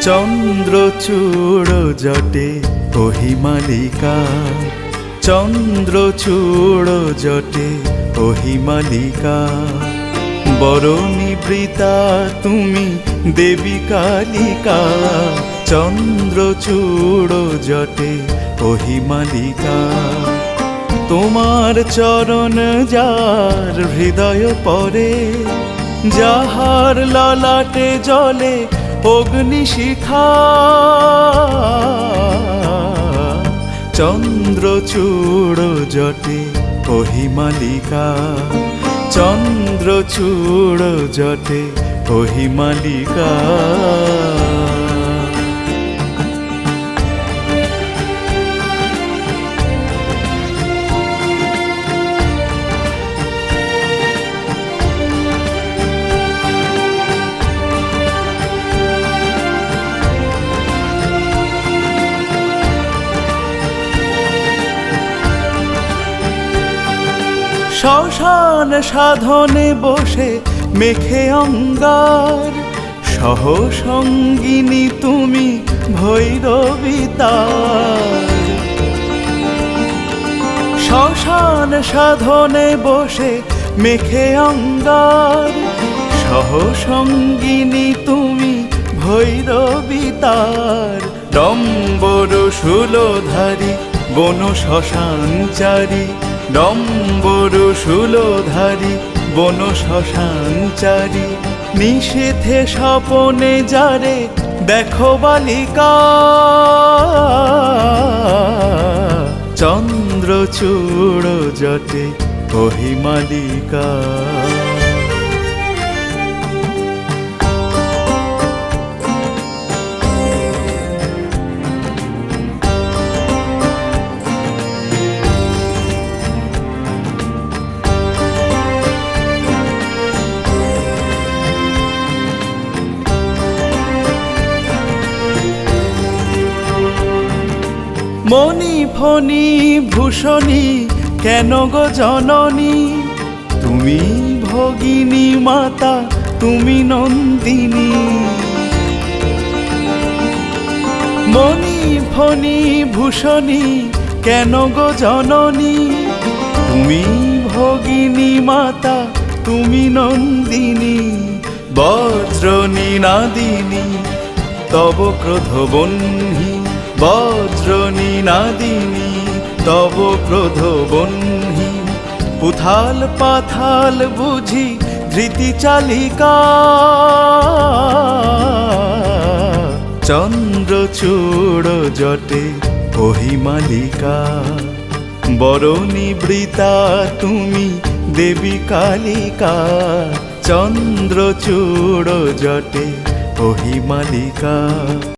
চন্দ্রচূড় জটে ওহি মালিকা। চন্দ্রচূড় জটে ওহি মালিকা। বরণী বৃতা তুমি দেবী কালিকা। চন্দ্র চন্দ্রচূড় জটে ওহি মালিকা। তোমার চরণ যার হৃদয় পরে, যাহার ললাটে জলে অগ্নিশিখা চন্দ্রচূড় জটে ওহিমালিকা চন্দ্রচূড় জটে ওহিমালিকা শ্মশান সাধনে বসে মেখে অঙ্গার। সহ সঙ্গিনী তুমি ভৈরবিতার শ্মশান সাধনে বসে মেখে অঙ্গার। সহ সঙ্গিনী তুমি ভৈরবিতার ডম্বর শুলোধারী বন শ্মশানচারী ডম্বর শুলোধারী বন শ্মশানচারী নিষেধে স্বপনে যারে দেখো বালিকা। চন্দ্রচূড় জটে ওহিমালিকা মণি ফণি, ভূষণী, কেন গো জননী? তুমি ভগিনী মাতা, তুমি নন্দিনী। মণি ফণি, ভূষণী, কেন গো জননী? তুমি ভগিনী মাতা, তুমি নন্দিনী। বজ্রনী, নাদিনী, তব ক্রোধ বহ্নি বজ্রনী নাদিনী তব ক্রোধ বহ্নি। পুথাল পাথাল বুঝি ধৃতি চালিকা। চন্দ্র চন্দ্রচূড় জটে ওহিমালিকা বরণী বৃতা তুমি দেবী কালিকা। চন্দ্র চন্দ্রচূড় জটে ওহিমালিকা